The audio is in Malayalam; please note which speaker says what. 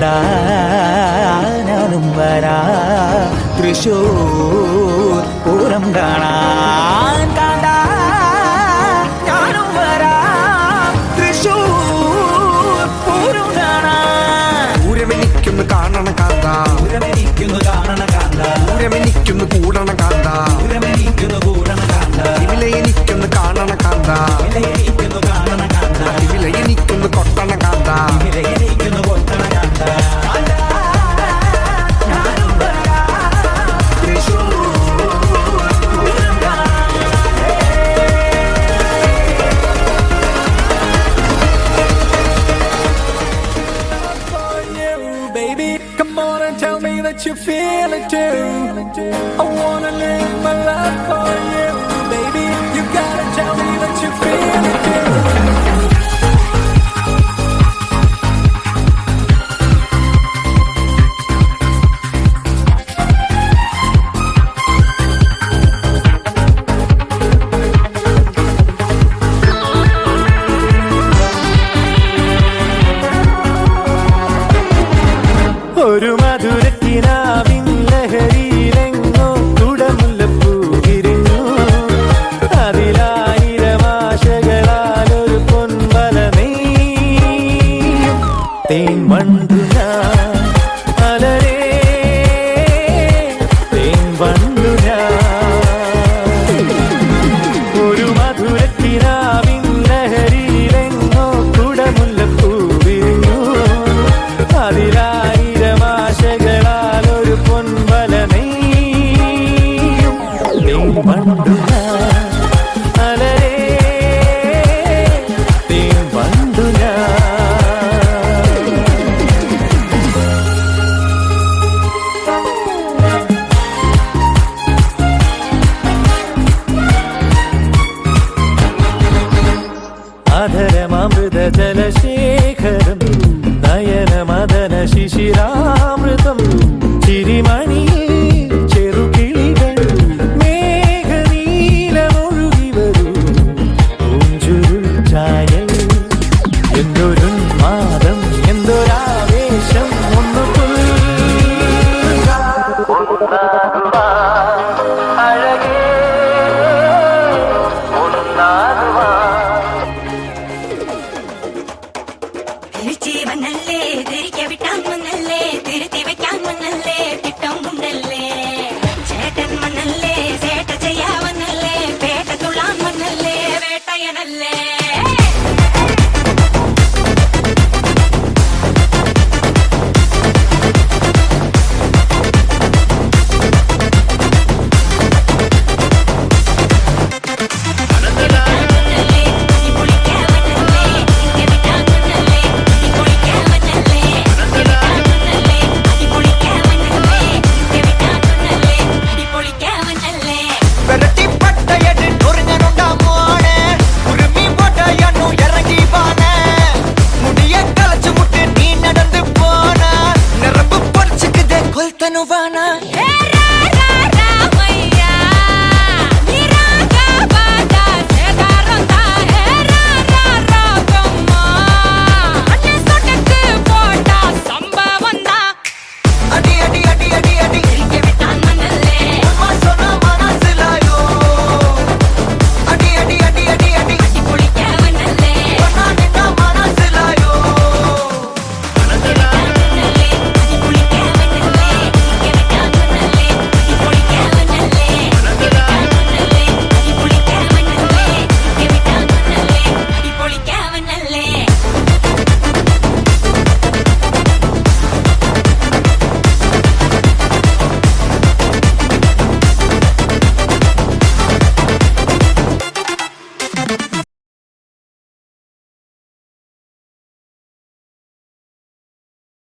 Speaker 1: ഞാനും വരാ. തൃശൂർ പൂരം കാണാൻ കണ്ട ഞാനും വരാ. തൃശൂർ പൂരം കാണാൻ.
Speaker 2: പൂരമെനിക്കൊന്ന് കാണണം കാന്ത.
Speaker 1: പൂരമെനിക്കുന്നു കാണണ കാന്ത.
Speaker 2: പൂരമെനിക്കൊന്ന് കൂടണം കാന്ത.
Speaker 3: And tell me that you feel it too. I wanna live my life for you, baby. You gotta tell me that you feel it too. ഒരു മധുരക്കിനാവിൻ ലഹരിയിലെങ്ങോ കുടമുല്ലപ്പൂ വിരിഞ്ഞു അതിലായിരം ആശകളാൽ ഒരു പൊൻവല നീ തേൻ വണ്ടു Giovana